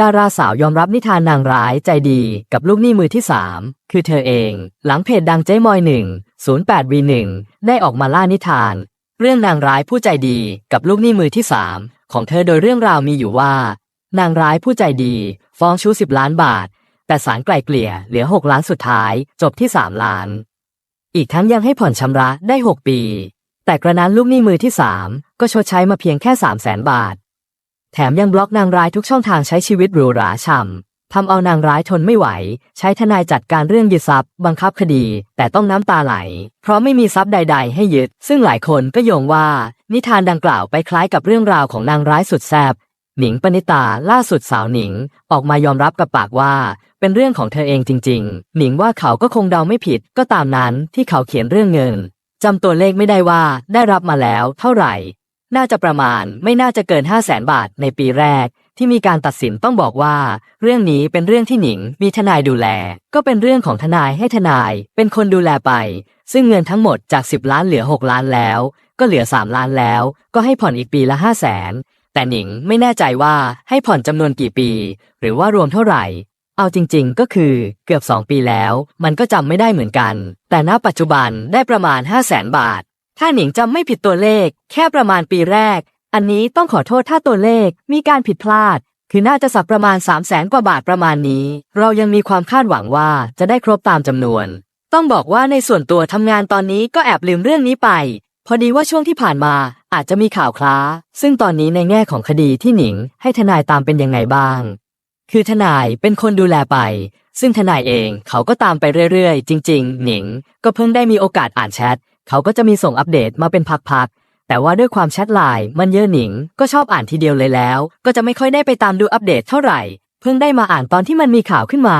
ดาราสาวยอมรับนิทานนางร้ายใจดีกับลูกหนี้มือที่ 3 คือเธอเอง หลังเพจดังเจ๊มอย 1 08 v 1ได้ออกมาล่านิทาน เรื่องนางร้ายผู้ใจดีกับลูกหนี้มือที่ 3 ของเธอโดยเรื่องราวมีอยู่ว่า นางร้ายผู้ใจดี ฟ้องชู้10 ล้านบาท แต่ศาลไกล่เกลี่ยเหลือ 6 ล้านสุดท้าย จบที่ 3 ล้าน อีกทั้งยังให้ผ่อนชำระได้ 6 ปี แต่กระนั้นลูกหนี้มือที่ 3 ก็ชดใช้มาเพียงแค่ 3 0 0แสนบาท แถมยังบล็อกนางร้ายทุกช่องทางใช้ชีวิตหรูหราฉ่ำทำเอานางร้ายทนไม่ไหว ใช้ทนายจัดการเรื่องยึดทรัพย์ บังคับคดี แต่ต้องน้ำตาไหล เพราะไม่มีทรัพย์ใด ๆ ให้ยึด ซึ่งหลายคนก็โยงว่า นิทานดังกล่าวไปคล้ายกับเรื่องราวของนางร้ายสุดแซบหนิงปณิตาล่าสุดสาวหนิง ออกมายอมรับกับปากว่า เป็นเรื่องของเธอเองจริง ๆ หนิงว่าเขาก็คงเดาไม่ผิด ก็ตามนั้นที่เขาเขียนเรื่องเงินจำตัวเลขไม่ได้ว่าได้รับมาแล้วเท่าไหร่ น่าจะประมาณไม่น่าจะเกิน 5 0 0แสนบาทในปีแรก ที่มีการตัดสินต้องบอกว่า เรื่องนี้เป็นเรื่องที่หนิงมีทนายดูแล ก็เป็นเรื่องของทนายให้ทนาย เป็นคนดูแลไป ซึ่งเงินทั้งหมดจาก 10 ล้านเหลือ 6 ล้านแล้ว ก็เหลือ 3 ล้านแล้ว ก็ให้ผ่อนอีกปีละ 5 0 0แสนแต่หนิงไม่แน่ใจว่าให้ผ่อนจำนวนกี่ปี หรือว่ารวมเท่าไหร่ เอาจริงๆ ก็คือเกือบ 2 ปีแล้ว มันก็จำไม่ได้เหมือนกัน แต่ณปัจจุบันได้ประมาณ 5 0 0แสนบาท ถ้าหนิงจำไม่ผิดตัวเลข แค่ประมาณปีแรก อันนี้ต้องขอโทษถ้าตัวเลขมีการผิดพลาด คือน่าจะสักประมาณ 3 0 0แสนกว่าบาทประมาณนี้ เรายังมีความคาดหวังว่าจะได้ครบตามจำนวน ต้องบอกว่าในส่วนตัวทำงานตอนนี้ก็แอบลืมเรื่องนี้ไป พอดีว่าช่วงที่ผ่านมาอาจจะมีข่าวคล้า ซึ่งตอนนี้ในแง่ของคดีที่หนิง ให้ทนายตามเป็นยังไงบ้าง คือทนายเป็นคนดูแลไป ซึ่งทนายเองเขาก็ตามไปเรื่อยๆ จริง ๆ หนิง ก็เพิ่งได้มีโอกาสอ่านแชท เขาก็จะมีส่งอัปเดตมาเป็นพักๆ แต่ว่าด้วยความแชทไลน์มันเยอะหนิง ก็ชอบอ่านทีเดียวเลยแล้ว ก็จะไม่ค่อยได้ไปตามดูอัปเดตเท่าไหร่ เพิ่งได้มาอ่านตอนที่มันมีข่าวขึ้นมา